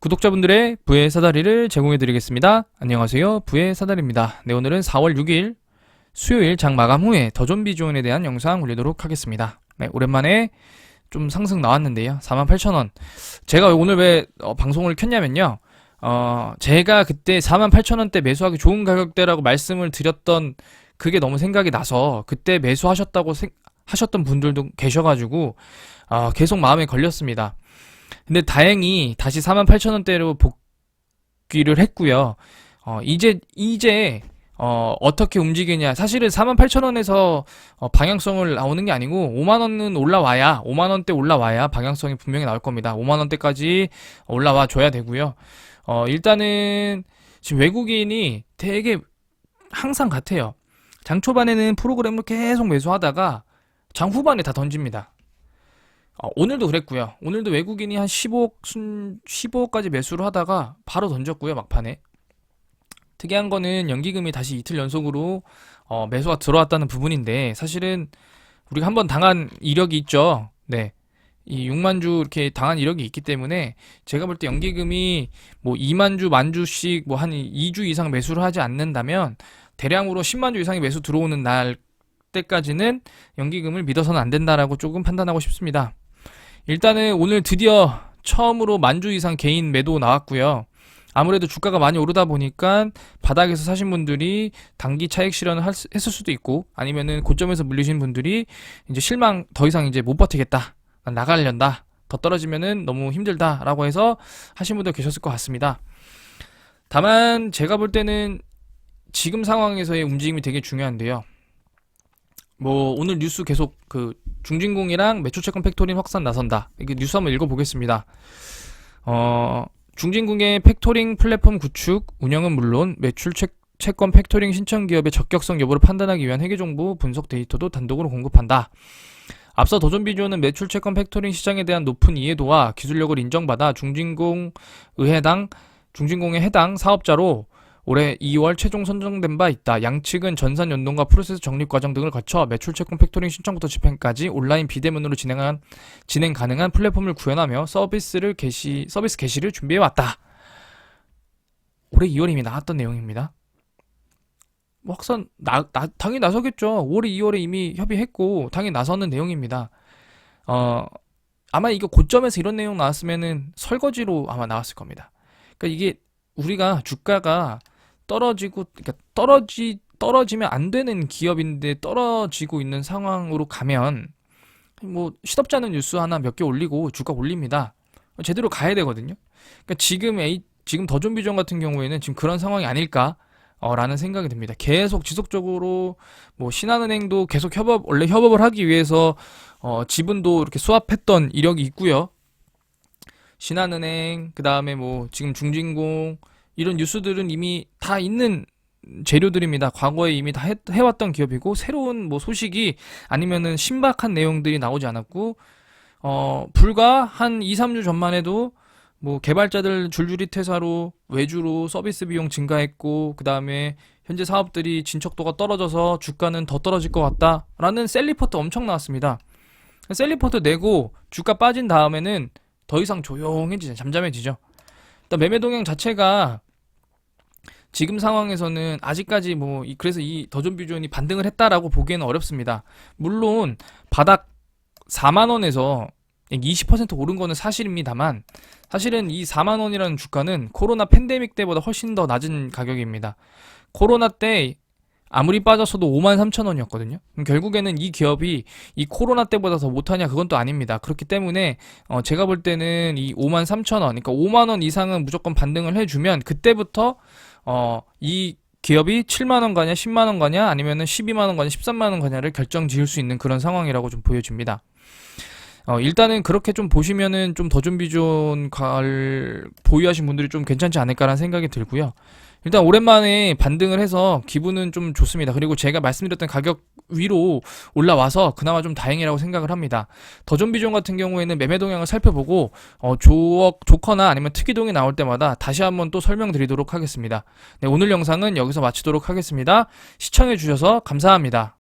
구독자분들의 부의 사다리를 제공해 드리겠습니다. 안녕하세요. 부의 사다리입니다. 네, 오늘은 4월 6일 수요일 장 마감 후에 더 좀비 존에 대한 영상 올리도록 하겠습니다. 네, 오랜만에 좀 상승 나왔는데요. 48,000원. 제가 오늘 왜 어, 방송을 켰냐면요. 어, 제가 그때 48,000원대 매수하기 좋은 가격대라고 말씀을 드렸던 그게 너무 생각이 나서 그때 매수하셨다고 생- 하셨던 분들도 계셔가지고 아, 계속 마음에 걸렸습니다. 근데 다행히 다시 48,000원대로 복귀를 했고요. 어, 이제 이제 어, 어떻게 움직이냐. 사실은 48,000원에서 어, 방향성을 나오는 게 아니고 5만 원은 올라와야 5만 원대 올라와야 방향성이 분명히 나올 겁니다. 5만 원대까지 올라와 줘야 되고요. 어, 일단은 지금 외국인이 되게 항상 같아요. 장 초반에는 프로그램을 계속 매수하다가 장 후반에 다 던집니다. 어, 오늘도 그랬고요. 오늘도 외국인이 한 15억 순 15억까지 매수를 하다가 바로 던졌고요, 막판에. 특이한 거는 연기금이 다시 이틀 연속으로 어, 매수가 들어왔다는 부분인데 사실은 우리가 한번 당한 이력이 있죠. 네. 이 6만 주 이렇게 당한 이력이 있기 때문에 제가 볼 때 연기금이 뭐 2만 주, 만 주씩 뭐 한 2주 이상 매수를 하지 않는다면 대량으로 10만 주 이상의 매수 들어오는 날 때까지는 연기금을 믿어서는 안 된다라고 조금 판단하고 싶습니다. 일단은 오늘 드디어 처음으로 만주 이상 개인 매도 나왔고요. 아무래도 주가가 많이 오르다 보니까 바닥에서 사신 분들이 단기 차익 실현을 했을 수도 있고 아니면은 고점에서 물리신 분들이 이제 실망 더 이상 이제 못 버티겠다. 난 나가려다. 더 떨어지면은 너무 힘들다라고 해서 하신 분들 계셨을 것 같습니다. 다만 제가 볼 때는 지금 상황에서의 움직임이 되게 중요한데요. 뭐 오늘 뉴스 계속 그 중진공이랑 매출 채권 팩토리 확산 나선다. 이게 뉴스 한번 읽어보겠습니다. 어, 중진공의 팩토링 플랫폼 구축, 운영은 물론 매출 채, 채권 팩토링 신청 기업의 적격성 여부를 판단하기 위한 회계 정보 분석 데이터도 단독으로 공급한다. 앞서 도전비주어는 매출 채권 팩토링 시장에 대한 높은 이해도와 기술력을 인정받아 중진공 의 해당 중진공에 해당 사업자로 올해 2월 최종 선정된 바 있다. 양측은 전산 연동과 프로세스 정립 과정 등을 거쳐 매출 채권 팩토링 신청부터 집행까지 온라인 비대면으로 진행한 진행 가능한 플랫폼을 구현하며 서비스를 개시 서비스 개시를 준비해 왔다. 올해 2월에 이미 나왔던 내용입니다. 뭐 확산 나, 나 당연히 나서겠죠. 올해 2월에 이미 협의했고 당연히 나서는 내용입니다. 어 아마 이거 고점에서 이런 내용 나왔으면은 설거지로 아마 나왔을 겁니다. 그러니까 이게 우리가 주가가 떨어지고 그러니까 떨어지 떨어지면 안 되는 기업인데 떨어지고 있는 상황으로 가면 뭐 시덥지 않은 뉴스 하나 몇 개 올리고 주가 올립니다. 제대로 가야 되거든요. 그러니까 지금 A 지금 더존비전 같은 경우에는 지금 그런 상황이 아닐까? 어, 라는 생각이 듭니다. 계속 지속적으로 뭐 신한은행도 계속 협업 원래 협업을 하기 위해서 어, 지분도 이렇게 수합했던 이력이 있고요. 신한은행 그다음에 뭐 지금 중진공 이런 뉴스들은 이미 다 있는 재료들입니다. 과거에 이미 다 해, 해왔던 기업이고 새로운 뭐 소식이 아니면은 신박한 내용들이 나오지 않았고 어 불과 한 2, 3주 전만 해도 뭐 개발자들 줄줄이 퇴사로 외주로 서비스 비용 증가했고 그다음에 현재 사업들이 진척도가 떨어져서 주가는 더 떨어질 것 같다라는 셀리포트 엄청 나왔습니다. 셀리포트 내고 주가 빠진 다음에는 더 이상 조용해지죠. 잠잠해지죠. 일단 매매 동향 자체가 지금 상황에서는 아직까지 뭐 이- 그래서 이 더존비존이 반등을 했다라고 보기에는 어렵습니다. 물론 바닥 4만 원에서 20% 오른 거는 사실입니다만 사실은 이 4만 원이라는 주가는 코로나 팬데믹 때보다 훨씬 더 낮은 가격입니다. 코로나 때 아무리 빠졌어도 5만 3천 원이었거든요. 결국에는 이 기업이 이 코로나 때보다 더 못하냐 그건 또 아닙니다. 그렇기 때문에 어 제가 볼 때는 이 5만 3천 원, 그러니까 5만 원 이상은 무조건 반등을 해주면 그때부터 어, 이 기업이 7만 원 가냐, 10만 원 가냐, 아니면은 12만 원 가냐, 13만 원 가냐를 결정 지을 수 있는 그런 상황이라고 좀 보여집니다. 어, 일단은 그렇게 좀 보시면은 좀더 좀비존 갈 보유하신 분들이 좀 괜찮지 않을까라는 생각이 들고요. 일단 오랜만에 반등을 해서 기분은 좀 좋습니다. 그리고 제가 말씀드렸던 가격 위로 올라와서 그나마 좀 다행이라고 생각을 합니다. 더 좀비존 같은 경우에는 매매 동향을 살펴보고 어, 좋, 좋거나 아니면 특이동이 나올 때마다 다시 한번 또 설명드리도록 하겠습니다. 네, 오늘 영상은 여기서 마치도록 하겠습니다. 시청해 주셔서 감사합니다.